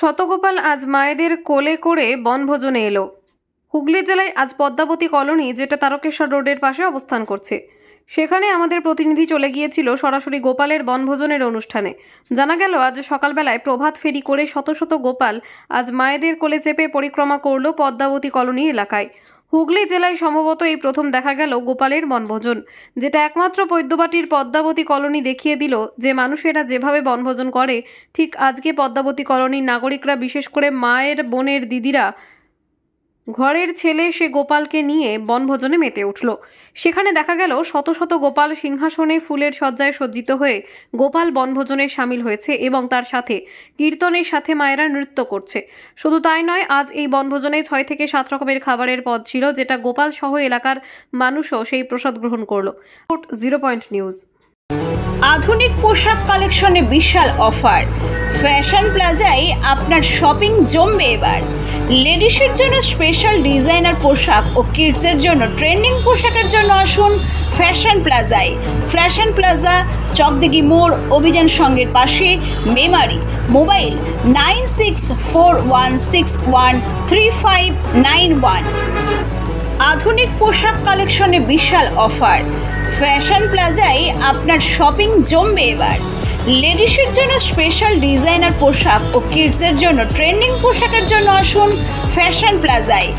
শতগোপাল আজ মায়েদের কোলে করে বনভোজনে এলো। হুগলি জেলায় আজ পদ্মাবতী কলোনি, যেটা তারকেশ্বর রোডের পাশে অবস্থান করছে। সেখানে আমাদের প্রতিনিধি চলে গিয়েছিল সরাসরি গোপালের বনভোজনের অনুষ্ঠানে। জানা গেল, আজ সকালবেলায় প্রভাত ফেরি করে শত শত গোপাল আজ মায়েদের কোলে চেপে পরিক্রমা করল পদ্মাবতী কলোনি এলাকায়। হুগলি জেলায় সম্ভবত এই প্রথম দেখা গেল গোপালের বনভোজন, যেটা একমাত্র পদ্মবাটির পদ্মাবতী কলোনি দেখিয়ে দিল যে মানুষেরা যেভাবে বনভোজন করে, ঠিক আজকে পদ্মাবতী কলোনির নাগরিকরা বিশেষ করে মায়ের, বোনের, দিদিরা ঘরের ছেলে সে গোপালকে নিয়ে বনভোজনে মেতে উঠল। সেখানে দেখা গেল শত শত গোপাল সিংহাসনে ফুলের সজ্জায় সজ্জিত হয়ে গোপাল বনভোজনে সামিল হয়েছে এবং তার সাথে কীর্তনের সাথে মায়েরা নৃত্য করছে। শুধু তাই নয়, আজ এই বনভোজনে ছয় থেকে সাত রকমের খাবারের পদ ছিল যেটা গোপাল সহ এলাকার মানুষও সেই প্রসাদ গ্রহণ করল। Zero point news. আধুনিক পোশাক কালেকশনে বিশাল অফার। ফ্যাশন প্লাজায় আপনার শপিং জমবে এবার। লেডিসের জন্য স্পেশাল ডিজাইনার পোশাক ও কিডসের জন্য ট্রেন্ডিং পোশাকের জন্য আসুন ফ্যাশন প্লাজায়। ফ্যাশন প্লাজা, চকদিঘি মোড়, অভিযান সঙ্গের পাশে, Memari, mobile nine six four one six one three five nine one. আধুনিক পোশাক কালেকশনে বিশাল অফার। ফ্যাশন প্লাজায় আপনার শপিং জমবে এবার। লেডিসের জন্য স্পেশাল ডিজাইনার পোশাক ও কিডসের জন্য ট্রেন্ডিং পোশাকের জন্য আসুন ফ্যাশন প্লাজায়